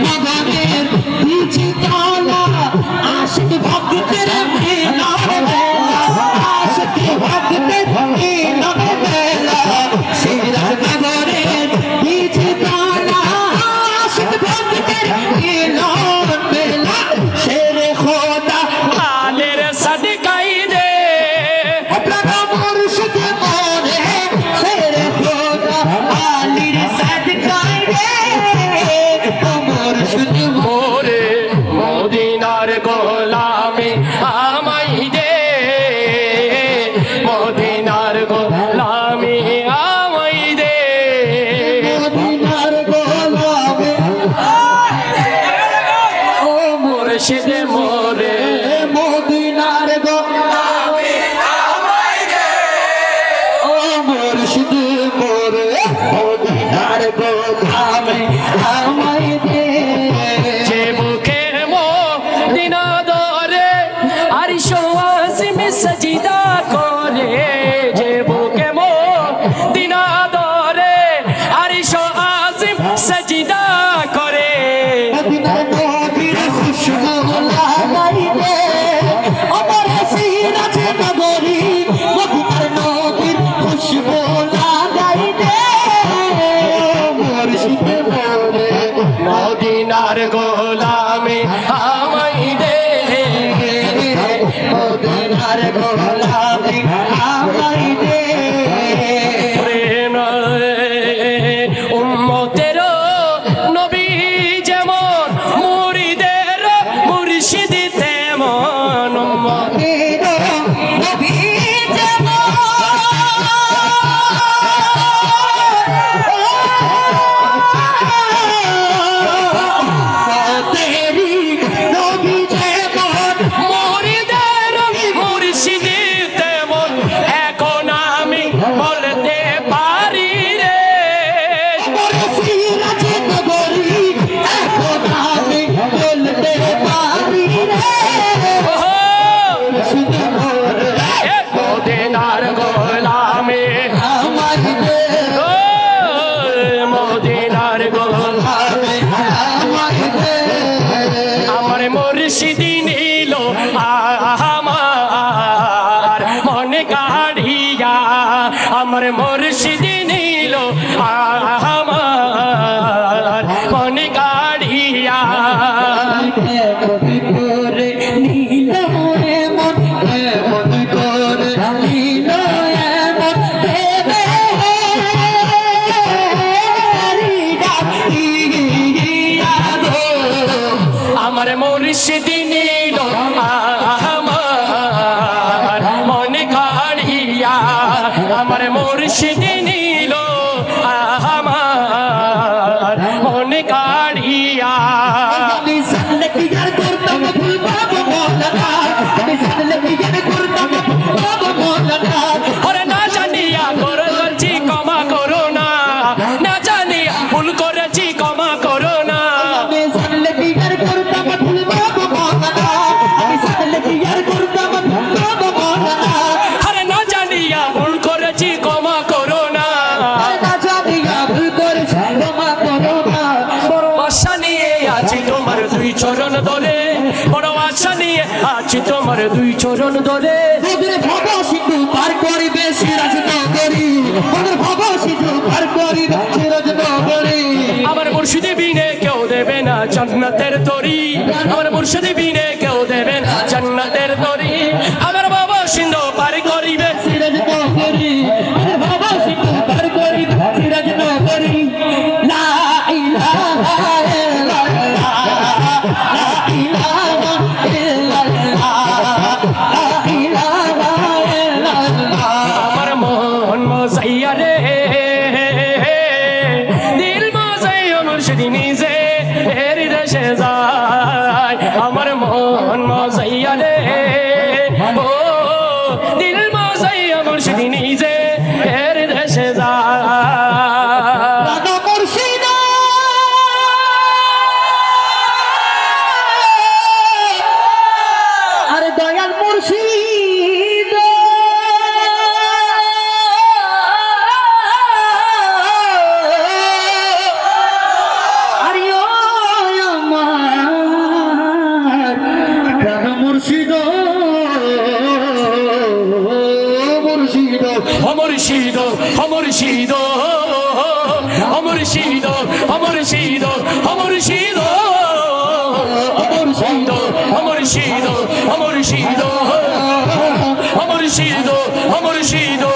Mother মুর্শিদ মো ধারে গোলা আমার মর্শিদি নিল আহা চরণ ধরে বড় আশা নিয়ে আছি তোমার দুই চরণ ধরে আমার মুর্শিদে বিনে কেউ দেবে না জান্নাতের তরি। আমার মুর্শিদে বিনে কেউ দেবে না তরি। আমার বাবা সিন্ধু পার করিবে সিরাজ ইলাহা ইল্লাল্লাহ। এসে যায় আমার মন মজাইয়া মুর্শিদ। মুর্শিদ। মুর্শিদ মুর্শিদ মুর্শিদ মুর্শিদ মুর্শিদ। মুর্শিদ মুর্শিদ মুর্শিদ মুর্শিদ মুর্শিদ